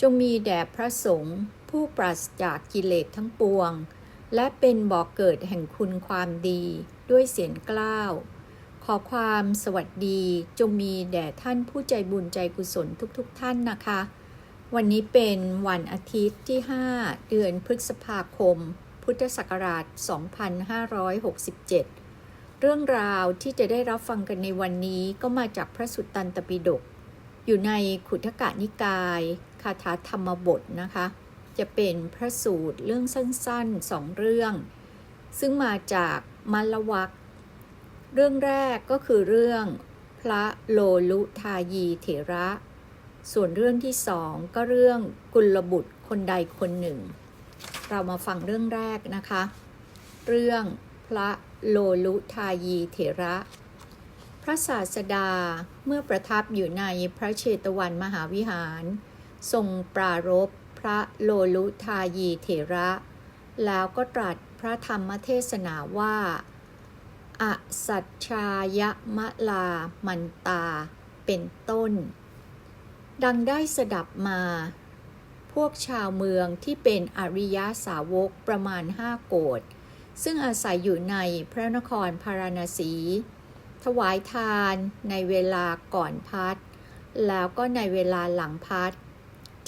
จงมีแด่พระสงฆ์ผู้ปราศจากกิเลสทั้งปวง และเป็นบ่อกเกิดแห่งคุณความดีด้วยเสียงกล้าว ขอความสวัสดีจงมีแด่ท่านผู้ใจบุญใจกุศลทุกๆทท่านนะคะ วันนี้เป็นวันอาทิตย์ที่ 5 เดือนพฤษภาคม พุทธศักราช 2567 เรื่องราวที่จะได้รับฟังกันในวันนี้ก็มาจากพระสุตตันตปิฎกอยู่ในขุทกะนิกาย คาถาธรรมบทนะคะ จะเป็นพระสูตรเรื่องสั้นๆสองเรื่อง ซึ่งมาจากมัลวักเรื่องแรกก็คือเรื่องพระโลลุทายีเถระ ส่วนเรื่องที่สองก็เรื่องกุลบุตรคนใดคนหนึ่ง เรามาฟังเรื่องแรกนะคะ เรื่องพระโลลุทายีเถระ พระศาสดาเมื่อประทับอยู่ในพระเชตวันมหาวิหาร ทรงปรารบพระโลลุทายีเถระ แล้วก็ตรัสพระธรรมเทศนาว่า อสัจชายมะลามันตา เป็นต้น ดังได้สดับมา พวกชาวเมืองที่เป็นอริยสาวกประมาณห้าโกดซึ่งอาศัยอยู่ในพระนครพาราณสี ถวายทานในเวลาก่อนพัด แล้วก็ในเวลาหลังพัด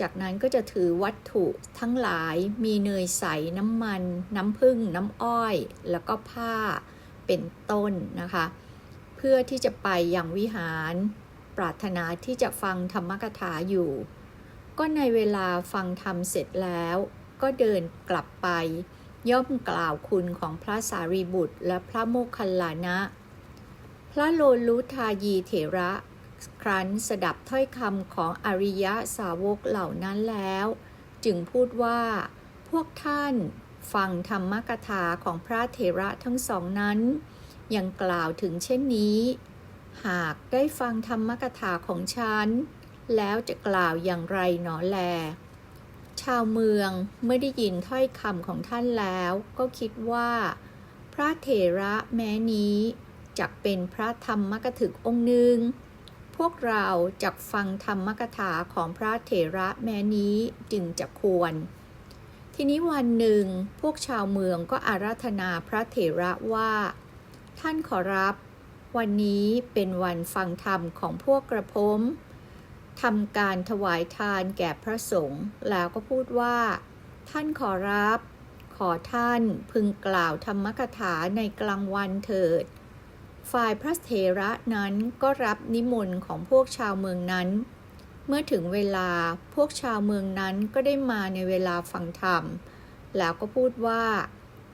จากนั้นก็จะถือวัตถุทั้งหลายมีเนยใสน้ำมัน น้ำผึ้งน้ำอ้อย แล้วก็ผ้าเป็นต้นนะคะ เพื่อที่จะไปยังวิหาร ปรารถนาที่จะฟังธรรมกถาอยู่ ก็ในเวลาฟังธรรมเสร็จแล้ว ก็เดินกลับไป ย่อมกล่าวคุณของพระสารีบุตร และพระโมคคัลลานะ พระโลลุทายีเถระ ครั้นสดับถ้อยคำของอริยสาวกเหล่านั้นแล้ว จึงพูดว่า พวกท่านฟังธรรมกถาของพระเถระทั้งสองนั้น ยังกล่าวถึงเช่นนี้ หากได้ฟังธรรมกถาของฉัน แล้วจะกล่าวอย่างไรหนอแล ชาวเมืองเมื่อได้ยินถ้อยคำของท่านแล้วก็คิดว่า พระเถระแม้นี้จักเป็นพระธรรมกถึกองค์หนึ่ง วกเราจักฟังธรรมกถาของพระเถระแม้นี้จึงจะควร ทีนี้วันหนึ่งพวกชาวเมืองก็อาราธนาพระเถระว่า ท่านขอรับ วันนี้เป็นวันฟังธรรมของพวกกระผมทำการถวายทานแก่พระสงฆ์แล้วก็พูดว่า ท่านขอรับ ขอท่านพึงกล่าวธรรมกถาในกลางวันเถิด ฝ่ายพระเถระนั้นก็รับนิมนต์ของพวกชาวเมืองนั้น เมื่อถึงเวลาพวกชาวเมืองนั้นก็ได้มาในเวลาฟังธรรม แล้วก็พูดว่า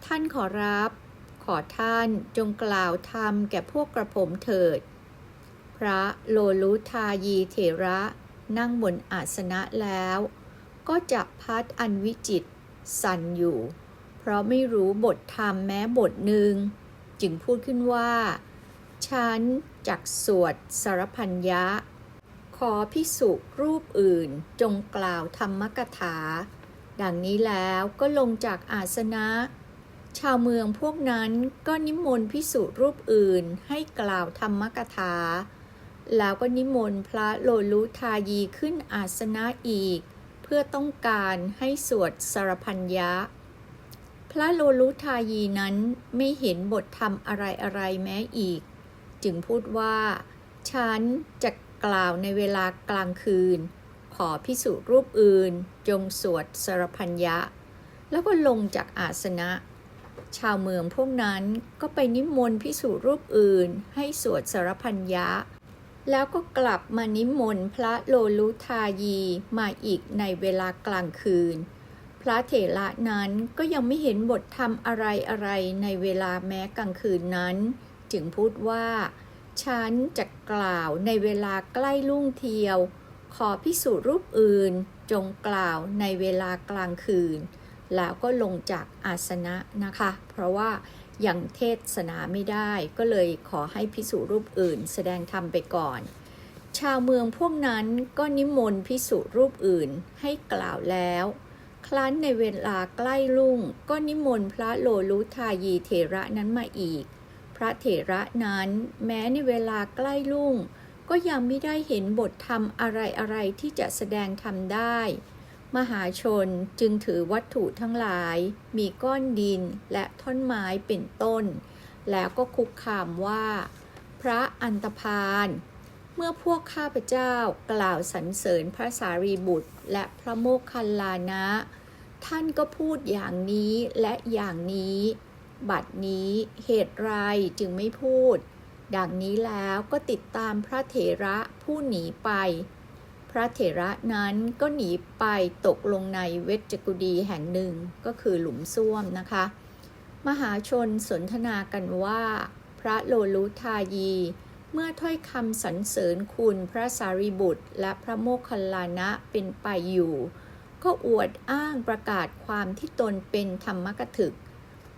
ท่านขอรับ ขอท่านจงกล่าวธรรมแก่พวกกระผมเถิด พระโลลุทายีเถระนั่งบนอาสนะแล้ว ก็จับพัดอันวิจิตสั่นอยู่ เพราะไม่รู้บทธรรมแม้บทหนึ่งจึงพูดขึ้นว่า ฉันจักสวดสารพัญญะขอพิสุรูปอื่นจงกล่าวธรรมกถา ดังนี้แล้วก็ลงจากอาสนะ ชาวเมืองพวกนั้นก็นิมนต์พิสุรูปอื่นให้กล่าวธรรมกถา แล้วก็นิมนต์พระโลลุทายีขึ้นอาสนะอีก เพื่อต้องการให้สวดสารพัญญะพระโลลุทายีนั้นไม่เห็นบทธรรมอะไรอะไรแม้อีก จึงพูดว่า ฉันจะกล่าวในเวลากลางคืน ขอพิสุรูปอื่น จงสวดสรพัญญะ แล้วก็ลงจากอาสนะ ชาวเมืองพวกนั้นก็ไปนิมนต์พิสุรูปอื่น ให้สวดสรพัญญะ แล้วก็กลับมานิมนต์พระโลลุทายีมาอีกในเวลากลางคืนพระเถระนั้นก็ยังไม่เห็นบทธรรมอะไรอะไรในเวลาแม้กลางคืนนั้น จึงพูดว่า ฉันจะกล่าวในเวลาใกล้ลุ่งเทียว ขอพิสูจน์รูปอื่นจงกล่าวในเวลากลางคืน แล้วก็ลงจากอาสนะนะคะ เพราะว่ายังเทศนาไม่ได้ก็เลยขอให้พิสุรูปอื่น แสดงธรรมไปก่อน ชาวเมืองพวกนั้นก็นิมนต์พิสุรูปอื่นให้กล่าวแล้ว ครั้นในเวลาใกล้รุ่งก็นิมนต์พระโลลุทายีเถระนั้นมาอีก พระเถระนั้นแม้ในเวลาใกล้รุ่ง ก็ยังไม่ได้เห็นบทธรรมอะไรๆที่จะแสดงธรรมได้ มหาชนจึงถือวัตถุทั้งหลาย มีก้อนดินและท่อนไม้เป็นต้น แล้วก็คุกคามว่า พระอันตพาลเมื่อพวกข้าพเจ้ากล่าวสรรเสริญพระสารีบุตร และพระโมคคัลลานะ ท่านก็พูดอย่างนี้และอย่างนี้ บัดนี้เหตุไรจึงไม่พูด ดังนี้แล้วก็ติดตามพระเถระผู้หนีไป พระเถระนั้นก็หนีไปตกลงในเวชกุดีแห่งหนึ่งก็คือหลุมซ่วมนะคะ มหาชนสนทนากันว่า พระโลลุทายี เมื่อถ้อยคำสรรเสริญคุณพระสารีบุตร และพระโมคคัลลานะเป็นไปอยู่ ก็อวดอ้างประกาศความที่ตนเป็นธรรมกถึก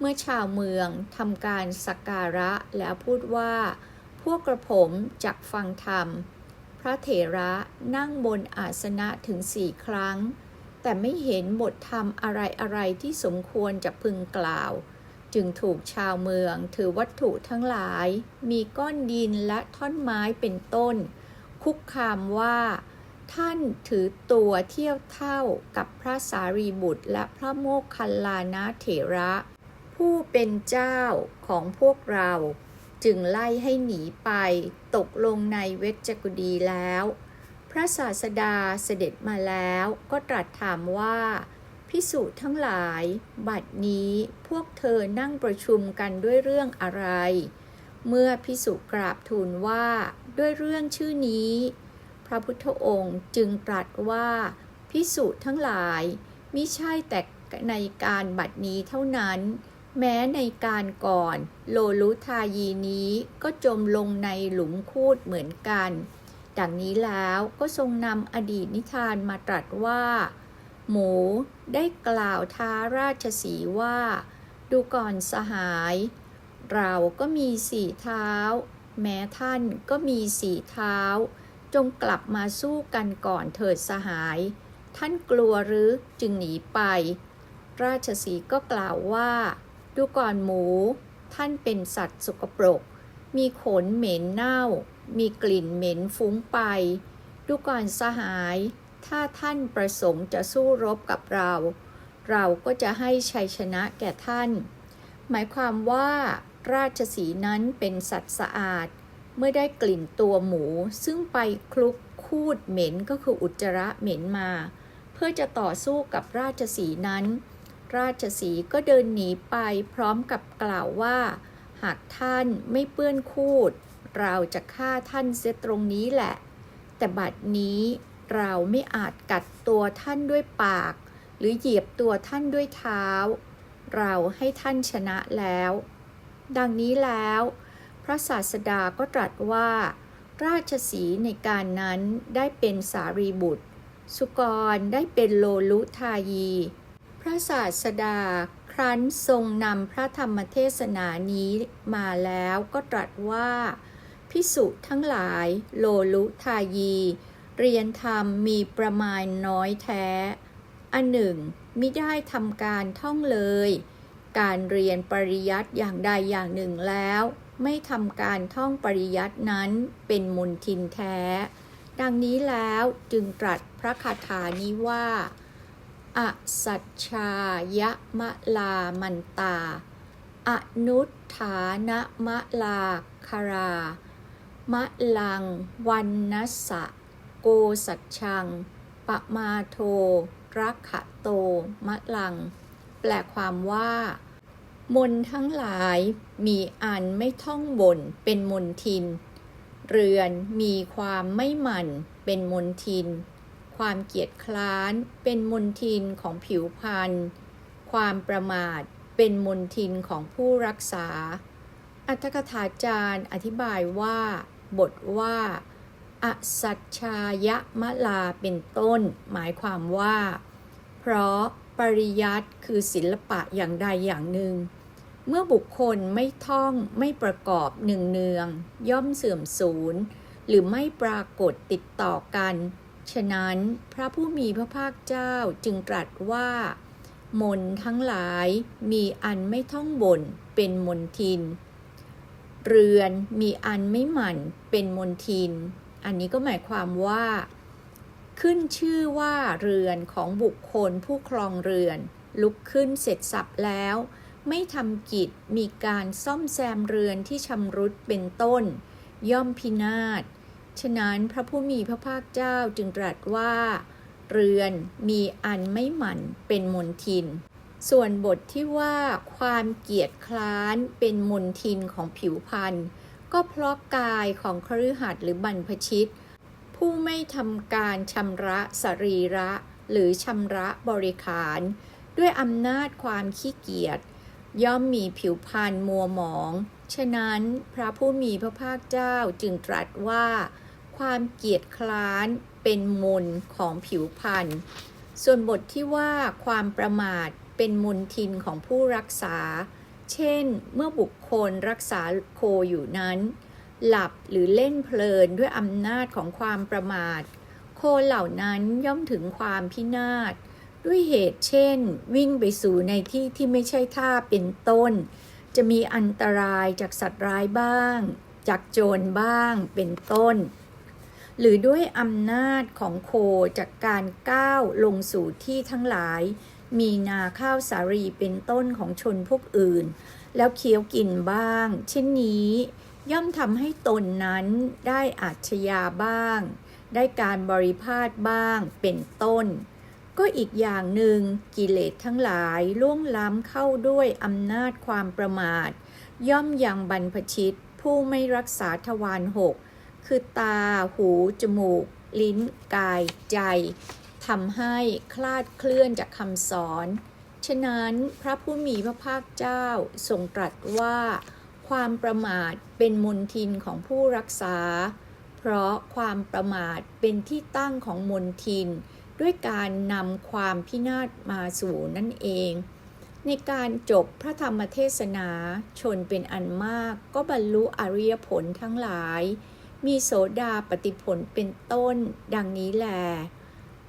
เมื่อชาวเมืองทำการสักการะแล้วพูดว่า พวกกระผมจักฟังธรรม พระเถระนั่งบนอาสนะถึงสี่ครั้ง แต่ไม่เห็นบทธรรมอะไรๆที่สมควรจะพึงกล่าว จึงถูกชาวเมืองถือวัตถุทั้งหลาย มีก้อนดินและท่อนไม้เป็นต้น คุกคามว่าท่านถือตัวเทียบเท่ากับพระสารีบุตรและพระโมคคัลลานะเถระ ผู้เป็นเจ้าของพวกเรา จึงไล่ให้หนีไปตกลงในเวชกุดีแล้ว พระศาสดาเสด็จมาแล้วก็ตรัสถามว่า พิสุทั้งหลาย บัดนี้พวกเธอนั่งประชุมกันด้วยเรื่องอะไร เมื่อพิสุกราบทูลว่าด้วยเรื่องชื่อนี้ พระพุทธองค์จึงตรัสว่าพิสุทั้งหลายมิใช่แต่ในการบัดนี้เท่านั้น แม้ในการก่อน โลลุทายีนี้ก็จมลงในหลุมคูดเหมือนกัน ดังนี้แล้วก็ทรงนำอดีตนิทานมาตรัสว่า หมูได้กล่าวท้าราชสีว่า ดูก่อนสหาย เราก็มีสี่เท้า แม้ท่านก็มีสี่เท้า จงกลับมาสู้กันก่อนเถิดสหาย ท่านกลัวหรือจึงหนีไป ราชสีก็กล่าวว่า ดูก่อนหมู ท่านเป็นสัตว์สกปรก มีขนเหม็นเน่า มีกลิ่นเหม็นฟุ้งไป ดูก่อนสหาย ถ้าท่านประสงค์จะสู้รบกับเรา เราก็จะให้ชัยชนะแก่ท่าน หมายความว่าราชสีนั้นเป็นสัตว์สะอาด เมื่อได้กลิ่นตัวหมู ซึ่งไปคลุกคูดเหม็นก็คืออุจจาระเหม็นมา เพื่อจะต่อสู้กับราชสีนั้น ราชสีก็เดินหนีไปพร้อมกับกล่าวว่า หากท่านไม่เปื้อนคูด เราจะฆ่าท่านเสียตรงนี้แหละ แต่บัดนี้เราไม่อาจกัดตัวท่านด้วยปาก หรือเหยียบตัวท่านด้วยเท้า เราให้ท่านชนะแล้ว ดังนี้แล้ว พระศาสดาก็ตรัสว่า ราชสีในการนั้นได้เป็นสารีบุตร สุกรได้เป็นโลลุทายี พระศาสดา ครั้นทรงนำพระธรรมเทศนานี้มาแล้วก็ตรัสว่า พิสุทั้งหลายโลลุทายี เรียนธรรมมีประมาณน้อยแท้ อันหนึ่งมิได้ทำการท่องเลย การเรียนปริยัติอย่างใดอย่างหนึ่งแล้ว ไม่ทำการท่องปริยัตินั้นเป็นมุนทินแท้ ดังนี้แล้วจึงตรัสพระคาถานี้ว่า อสัจชายะมะลามันตา อนุฐานะมะลาคารามะลัง วันนัสสะโกสัจชัง ปะมาโทรักขะโต มะลัง แปลความว่า มนทั้งหลายมีอันไม่ท่องบนเป็นมนทิน เรือนมีความไม่หมั่นเป็นมนทิน ความเกียจคร้าน เป็นมนทินของผิวพรรณความประมาทเป็นมนทินของผู้รักษา อัตถกถาจารย์อธิบายว่า บทว่า อสัชชายมะลาเป็นต้น หมายความว่า เพราะปริยัติคือศิลปะอย่างใดอย่างหนึ่ง เมื่อบุคคลไม่ท่องไม่ประกอบหนึ่งเนือง ย่อมเสื่อมสูญหรือไม่ปรากฏติดต่อกัน ฉะนั้นพระผู้มีพระภาคเจ้าจึงตรัสว่า มนทั้งหลายมีอันไม่ท่องบนเป็นมนทิน เรือนมีอันไม่หมั่นเป็นมนทิน อันนี้ก็หมายความว่า ขึ้นชื่อว่าเรือนของบุคคลผู้ครองเรือน ลุกขึ้นเสร็จสับแล้ว ไม่ทำกิจมีการซ่อมแซมเรือนที่ชำรุดเป็นต้น ย่อมพินาศ ฉะนั้นพระผู้มีพระภาคเจ้าจึงตรัสว่า เรือนมีอันไม่หมั่นเป็นมนทิน ส่วนบทที่ว่าความเกียจคร้านเป็นมนทินของผิวพรรณก็เพราะกายของคฤหัสถ์หรือบรรพชิต ผู้ไม่ทำการชำระสรีระ หรือชำระบริขาร ด้วยอำนาจความขี้เกียจย่อมมีผิวพรรณมัวหมอง ฉะนั้นพระผู้มีพระภาคเจ้าจึงตรัสว่า ความเกียจคร้านเป็นมนของผิวพรรณส่วนบทที่ว่าความประมาทเป็นมนทินของผู้รักษา เช่น เมื่อบุคคลรักษาโคอยู่นั้น หลับหรือเล่นเพลินด้วยอำนาจของความประมาท โคเหล่านั้นย่อมถึงความพินาศ ด้วยเหตุเช่น วิ่งไปสู่ในที่ที่ไม่ใช่ท่าเป็นต้น จะมีอันตรายจากสัตว์ร้ายบ้าง จากโจรบ้างเป็นต้น หรือด้วยอำนาจของโคจากการก้าวลงสู่ที่ทั้งหลาย มีนาข้าวสารีเป็นต้นของชนพวกอื่น แล้วเคี้ยวกินบ้าง เช่นนี้ ย่อมทำให้ตนนั้นได้อาชญาบ้าง ได้การบริพาทบ้างเป็นต้น ก็อีกอย่างหนึ่งกิเลสทั้งหลายล่วงล้ำเข้าด้วยอำนาจความประมาท ย่อมยังบรรพชิตผู้ไม่รักษาทวารหก คือตา หู จมูก ลิ้น กาย ใจทำให้คลาดเคลื่อนจากคำสอน ฉะนั้นพระผู้มีพระภาคเจ้าทรงตรัสว่า ความประมาทเป็นมนทินของผู้รักษา เพราะความประมาทเป็นที่ตั้งของมนทิน ด้วยการนำความพินาศมาสู่นั่นเอง ในการจบพระธรรมเทศนาชนเป็นอันมากก็บรรลุอริยผลทั้งหลาย มีโสดาปฏิผลเป็นต้นดังนี้แหล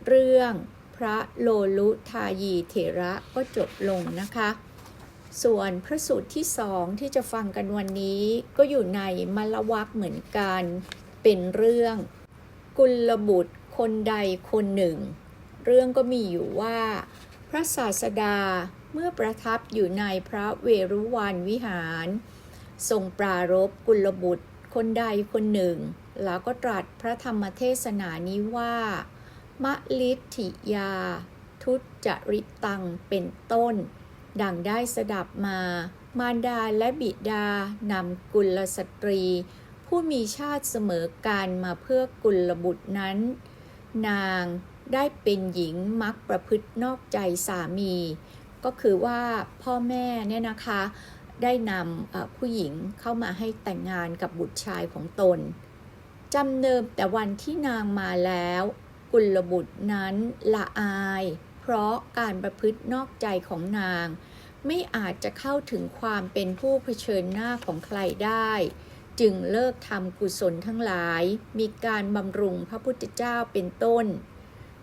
เรื่องพระโลลุทายีเถระก็จบลงนะคะ ส่วนพระสูตรที่สองที่จะฟังกันวันนี้ก็อยู่ในมลวักเหมือนกัน เป็นเรื่อง กุลบุตรคนใดคนหนึ่ง เรื่องก็มีอยู่ว่า พระศาสดาเมื่อประทับอยู่ในพระเวรุวันวิหาร ทรงปรารบกุลบุตร คนใดคนหนึ่ง แล้วก็ตรัสพระธรรมเทศนานี้ว่ามะลิธิยา ทุจริตังเป็นต้น ดังได้สดับมา มารดาและบิดานำกุลสตรี ผู้มีชาติเสมอกันมาเพื่อกุลบุตรนั้น นางได้เป็นหญิงมักประพฤตินอกใจสามี ก็คือว่าพ่อแม่เนี่ยนะคะ ได้นำผู้หญิงเข้ามาให้แต่งงานกับบุตรชายของตนจำเนิมแต่วันที่นางมาแล้ว กุลบุตรนั้นละอาย เพราะการประพฤตินอกใจของนาง ไม่อาจจะเข้าถึงความเป็นผู้เผชิญหน้าของใครได้ จึงเลิกทำกุศลทั้งหลาย มีการบำรุงพระพุทธเจ้าเป็นต้น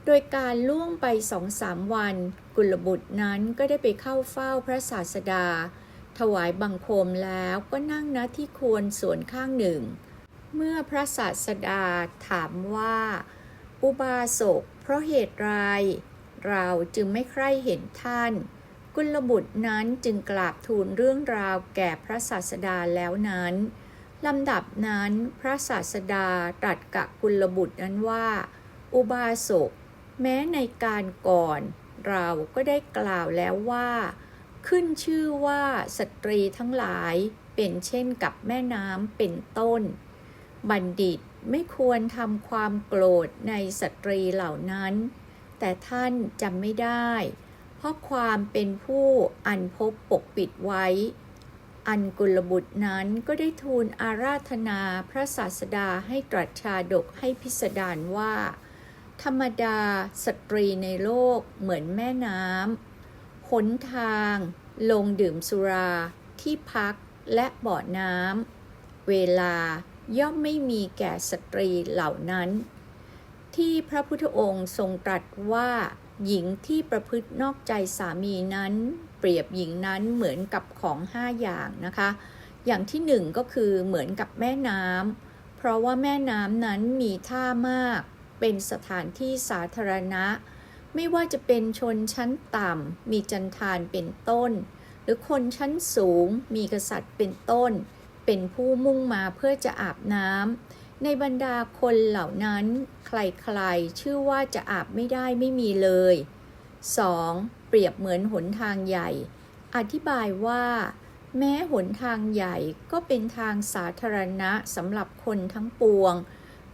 โดยการล่วงไปสองสามวัน กุลบุตรนั้นก็ได้ไปเข้าเฝ้าพระศาสดา ถวายบังคมแล้วก็นั่งณที่ควรส่วนข้างหนึ่ง เมื่อพระศาสดาถามว่า อุบาสกเพราะเหตุไร เราจึงไม่ใคร่เห็นท่าน กุลบุตรนั้นจึงกราบทูลเรื่องราวแก่พระศาสดาแล้วนั้นลำดับนั้นพระศาสดาตรัสกับกุลบุตรนั้นว่า อุบาสกแม้ในการก่อน เราก็ได้กล่าวแล้วว่า ขึ้นชื่อว่าสตรีทั้งหลายเป็นเช่นกับแม่น้ำเป็นต้น บัณฑิตไม่ควรทำความโกรธในสตรีเหล่านั้น แต่ท่านจำไม่ได้ เพราะความเป็นผู้อันพบปกปิดไว้ อันกุลบุตรนั้นก็ได้ทูลอาราธนาพระศาสดาให้ตรัสชาดกให้พิสดารว่า ธรรมดาสตรีในโลกเหมือนแม่น้ำ หนทาง ลงดื่มสุรา ที่พักและบ่อน้ำ เวลาย่อมไม่มีแก่สตรีเหล่านั้น ที่พระพุทธองค์ทรงตรัสว่า หญิงที่ประพฤตินอกใจสามีนั้น เปรียบหญิงนั้นเหมือนกับของห้าอย่างนะคะ อย่างที่หนึ่งก็คือเหมือนกับแม่น้ำเพราะว่าแม่น้ำนั้นมีท่ามาก เป็นสถานที่สาธารณะ ไม่ว่าจะเป็นชนชั้นต่ำมีจันทานเป็นต้น หรือคนชั้นสูงมีกษัตริย์เป็นต้น เป็นผู้มุ่งมาเพื่อจะอาบน้ำในบรรดาคนเหล่านั้น ใครๆ ชื่อว่าจะอาบไม่ได้ไม่มีเลย 2. เปรียบเหมือนหนทางใหญ่ อธิบายว่า แม้หนทางใหญ่ก็เป็นทางสาธารณะสำหรับคนทั้งปวง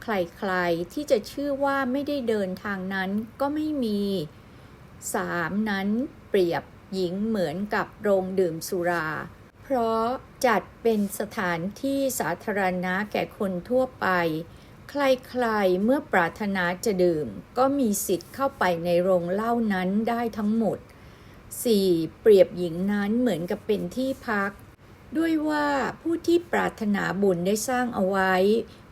ใครๆ ที่จะชื่อว่าไม่ได้เดินทางนั้นก็ไม่มี 3. นั้นเปรียบหญิงเหมือนกับโรงดื่มสุรา เพราะจัดเป็นสถานที่สาธารณะแก่คนทั่วไป ใครๆ เมื่อปรารถนาจะดื่ม ก็มีสิทธิ์เข้าไปในโรงเหล้านั้นได้ทั้งหมด 4. เปรียบหญิงนั้นเหมือนกับเป็นที่พัก ด้วยว่าผู้ที่ปรารถนาบุญได้สร้างเอาไว้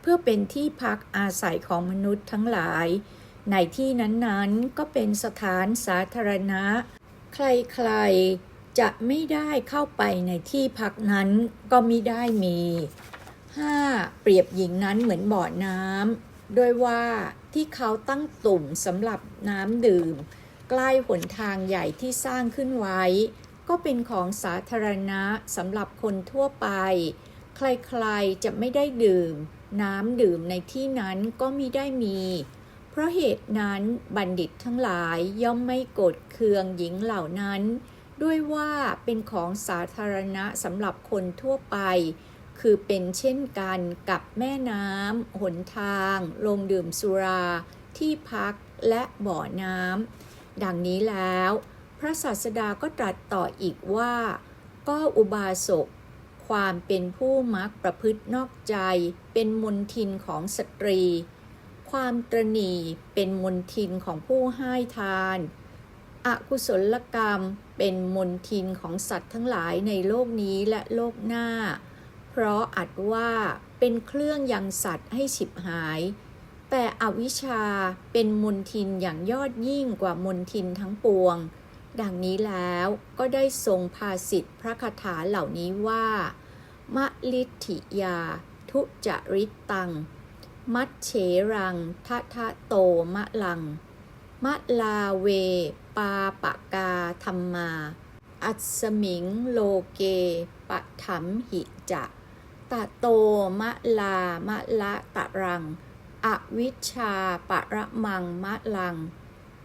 เพื่อเป็นที่พักอาศัยของมนุษย์ทั้งหลาย ในที่นั้นๆก็เป็นสถานสาธารณะ ใครๆจะไม่ได้เข้าไปในที่พักนั้นก็มิได้มี 5. เปรียบหญิงนั้นเหมือนบ่อน้ำโดยว่าที่เขาตั้งตุ่มสำหรับน้ำดื่ม ใกล้หนทางใหญ่ที่สร้างขึ้นไว้ ก็เป็นของสาธารณะสำหรับคนทั่วไป ใครๆจะไม่ได้ดื่ม น้ำดื่มในที่นั้นก็มิได้มี เพราะเหตุนั้นบัณฑิตทั้งหลายย่อมไม่โกรธเคืองหญิงเหล่านั้น ด้วยว่าเป็นของสาธารณะสำหรับคนทั่วไป คือเป็นเช่นกันกับแม่น้ำหนทางโรงดื่มสุรา ที่พักและบ่อน้ำดังนี้แล้ว พระศาสดาก็ตรัสต่ออีกว่า ก็อุบาสก ความเป็นผู้มักประพฤตินอกใจ เป็นมนทินของสตรี ความตรณีเป็นมนทินของผู้ให้ทานอกุศลกรรมเป็นมนทินของสัตว์ทั้งหลายในโลกนี้และโลกหน้า เพราะอัดว่าเป็นเครื่องยังสัตว์ให้ฉิบหาย แต่อวิชชาเป็นมนทินอย่างยอดยิ่งกว่ามนทินทั้งปวง ดังนี้แล้วก็ได้ทรงภาสิทธิพระคาถาเหล่านี้ว่า มะลิธิยา ทุจริตตัง มัดเฉรังทะทะโตมะลัง มะลาเว ปาปะกาธรรมา อัสมิงโลเก ปะถมหิจะตะโตมะลามะละตะรัง อวิชชาปะระมังมะลัง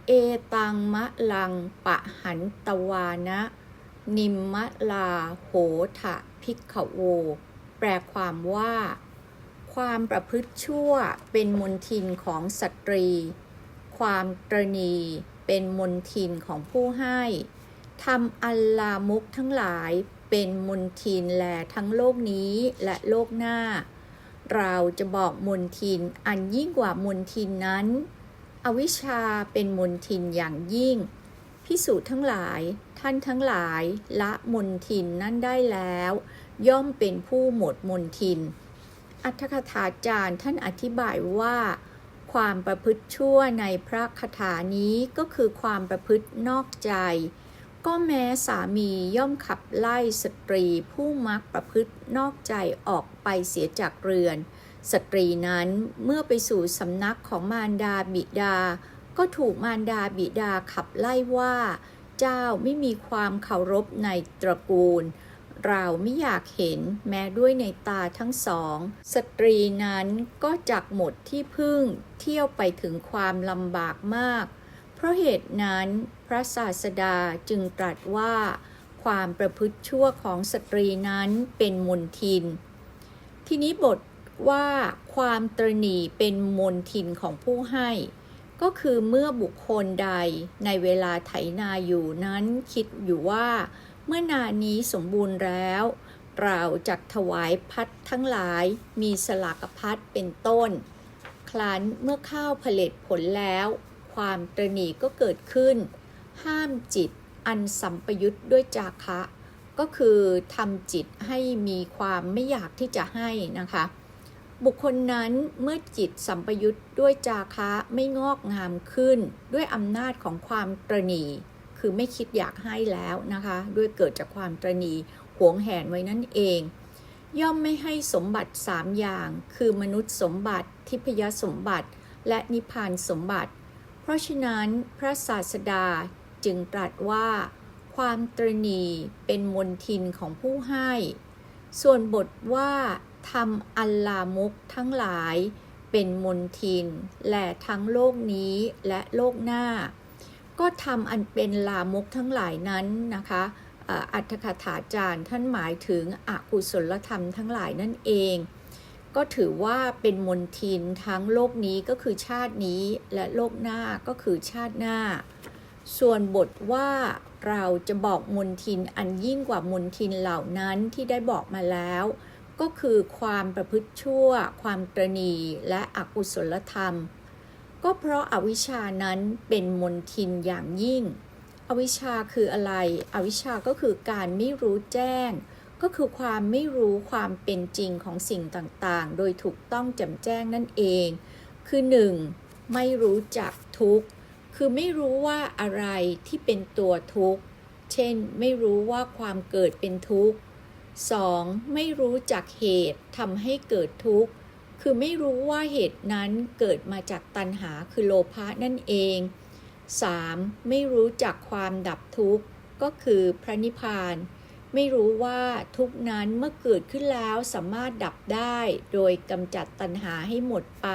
เอตังมะลัง ปะหันตวานะ นิมมะลาโหทะพิกขโว แปลความว่า ความประพฤติชั่วเป็นมนทินของสตรี ความตรณีเป็นมนทินของผู้ให้ทำอัลลามุกทั้งหลายเป็นมนทินแลทั้งโลกนี้และโลกหน้า เราจะบอกมนทินอันยิ่งกว่ามนทินนั้น อวิชชาเป็นมนทินอย่างยิ่ง พิสูจน์ทั้งหลาย ท่านทั้งหลาย ละมนทินนั้นได้แล้ว ย่อมเป็นผู้หมดมนทิน อัตถกถาจารย์ท่านอธิบายว่า ความประพฤติชั่วในพระคาถานี้ก็คือความประพฤตินอกใจ ก็แม้สามีย่อมขับไล่สตรีผู้มักประพฤตินอกใจออกไปเสียจากเรือน สตรีนั้นเมื่อไปสู่สำนักของมารดาบิดา ก็ถูกมารดาบิดาขับไล่ว่า เจ้าไม่มีความเคารพในตระกูล เราไม่อยากเห็นแม้ด้วยในตาทั้งสอง สตรีนั้นก็จักหมดที่พึ่งเที่ยวไปถึงความลำบากมาก เพราะเหตุนั้นพระศาสดาจึงตรัสว่า ความประพฤติชั่วของสตรีนั้นเป็นมนทิน ทีนี้บทว่าความตรณีเป็นมนทินของผู้ให้ ก็คือเมื่อบุคคลใดในเวลาไถนาอยู่นั้นคิดอยู่ว่า เมื่อนานี้สมบูรณ์แล้ว เราจักถวายพัดทั้งหลายมีสลากพัดเป็นต้น ครั้นเมื่อข้าวผลิตผลแล้ว ความตรณีก็เกิดขึ้น ห้ามจิตอันสัมปยุตด้วยจาคะ ก็คือทำจิตให้มีความไม่อยากที่จะให้นะคะ บุคคลนั้นเมื่อจิตสัมปยุตด้วยจาคะไม่งอกงามขึ้น ด้วยอำนาจของความตรณีคือไม่คิดอยากให้แล้วนะคะ ด้วยเกิดจากความตรณีหวงแหนไว้นั่นเอง ย่อมไม่ให้สมบัติสามอย่าง คือมนุษย์สมบัติทิพยสมบัติ และนิพพานสมบัติ เพราะฉะนั้นพระศาสดาจึงตรัสว่า ความตรณีเป็นมนทินของผู้ให้ ส่วนบทว่า ทำอัลลามุกทั้งหลายเป็นมนทิน และทั้งโลกนี้และโลกหน้า ก็ทำอันเป็นลามุกทั้งหลายนั้นนะคะอัตถคถาจารย์ท่านหมายถึงอกุศลธรรมทั้งหลายนั่นเอง ก็ถือว่าเป็นมนทินทั้งโลกนี้ก็คือชาตินี้และโลกหน้าก็คือชาติหน้า ส่วนบทว่าเราจะบอกมนทินอันยิ่งกว่ามนทินเหล่านั้นที่ได้บอกมาแล้ว ก็คือความประพฤติชั่ว ความตรณีและอกุศลธรรม ก็เพราะอาวิชชานั้นเป็นมนทินอย่างยิ่ง อวิชชาคืออะไร อวิชชาก็คือการไม่รู้แจ้ง ก็คือความไม่รู้ความเป็นจริงของสิ่งต่างๆ โดยถูกต้องแจ่มแจ้งนั่นเอง คือ 1. ไม่รู้จักทุกข์ คือไม่รู้ว่าอะไรที่เป็นตัวทุกข์ เช่น ไม่รู้ว่าความเกิดเป็นทุกข์ 2. ไม่รู้จักเหตุทำให้เกิดทุกข์ คือไม่รู้ว่าเหตุนั้นเกิดมาจากตัณหาคือโลภะนั่นเอง 3. ไม่รู้จักความดับทุกข์ ก็คือพระนิพพาน ไม่รู้ว่าทุกข์นั้นเมื่อเกิดขึ้นแล้วสามารถดับได้ โดยกำจัดตัณหาให้หมดไป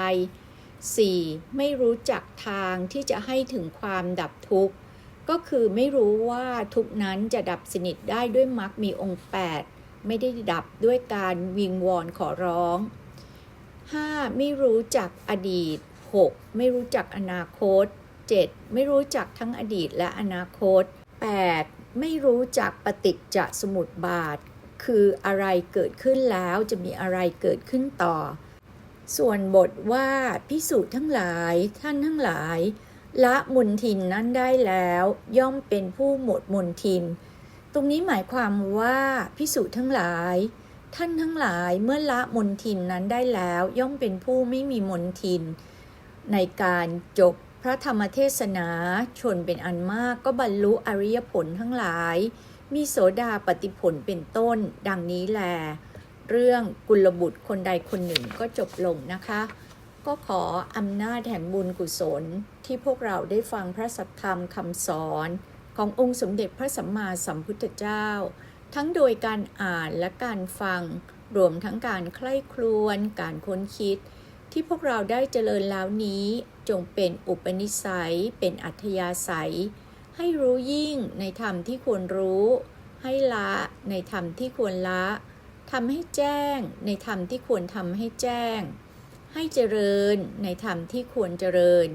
4. ไม่รู้จักทางที่จะให้ถึงความดับทุกข์ ก็คือไม่รู้ว่าทุกข์นั้นจะดับสนิทได้ด้วยมรรคมีองค์ 8 ไม่ได้ดับด้วยการวิงวอนขอร้อง 5. ไม่รู้จักอดีต 6. ไม่รู้จักอนาคต 7. ไม่รู้จักทั้งอดีตและอนาคต 8. ไม่รู้จักปฏิจจสมุปบาท คืออะไรเกิดขึ้นแล้วจะมีอะไรเกิดขึ้นต่อ ส่วนบทว่าพิสูจน์ทั้งหลายท่านทั้งหลาย ละมุนทินนั้นได้แล้ว ย่อมเป็นผู้หมดมุนทิน ตรงนี้หมายความว่าพิสูจน์ทั้งหลาย ท่านทั้งหลายเมื่อละมนทินนั้นได้แล้ว ย่อมเป็นผู้ไม่มีมนทิน ในการจบพระธรรมเทศนาชนเป็นอันมากก็บรรลุอริยผลทั้งหลาย มีโสดาปฏิผลเป็นต้น ดังนี้แล เรื่องกุลบุตรคนใดคนหนึ่งก็จบลงนะคะ ก็ขออำนาจแห่งบุญกุศลที่พวกเราได้ฟังพระสัทธรรมคำสอน ขององค์สมเด็จพระสัมมาสัมพุทธเจ้า ทั้งโดยการอ่านและการฟัง รวมทั้งการใคร่ครวญการค้นคิด ที่พวกเราได้เจริญแล้วนี้จงเป็นอุปนิสัย เป็นอัธยาศัย ให้รู้ยิ่งในธรรมที่ควรรู้ ให้ละในธรรมที่ควรละทำให้แจ้งในธรรมที่ควรทำให้แจ้ง ให้เจริญในธรรมที่ควรเจริญ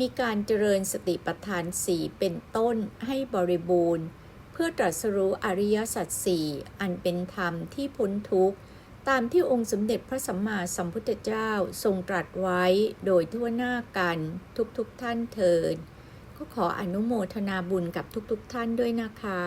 มีการเจริญสติปัฏฐานสี่เป็นต้นให้บริบูรณ์ เพื่อตรัสรู้อริยสัจสี่อันเป็นธรรมที่พ้นทุกข์ ตามที่องค์สมเด็จพระสัมมาสัมพุทธเจ้าทรงตรัสไว้โดยทั่วหน้ากันทุกๆทท่านเถิดก็ขออนุโมทนาบุญกับทุกๆทท่านด้วยนะคะ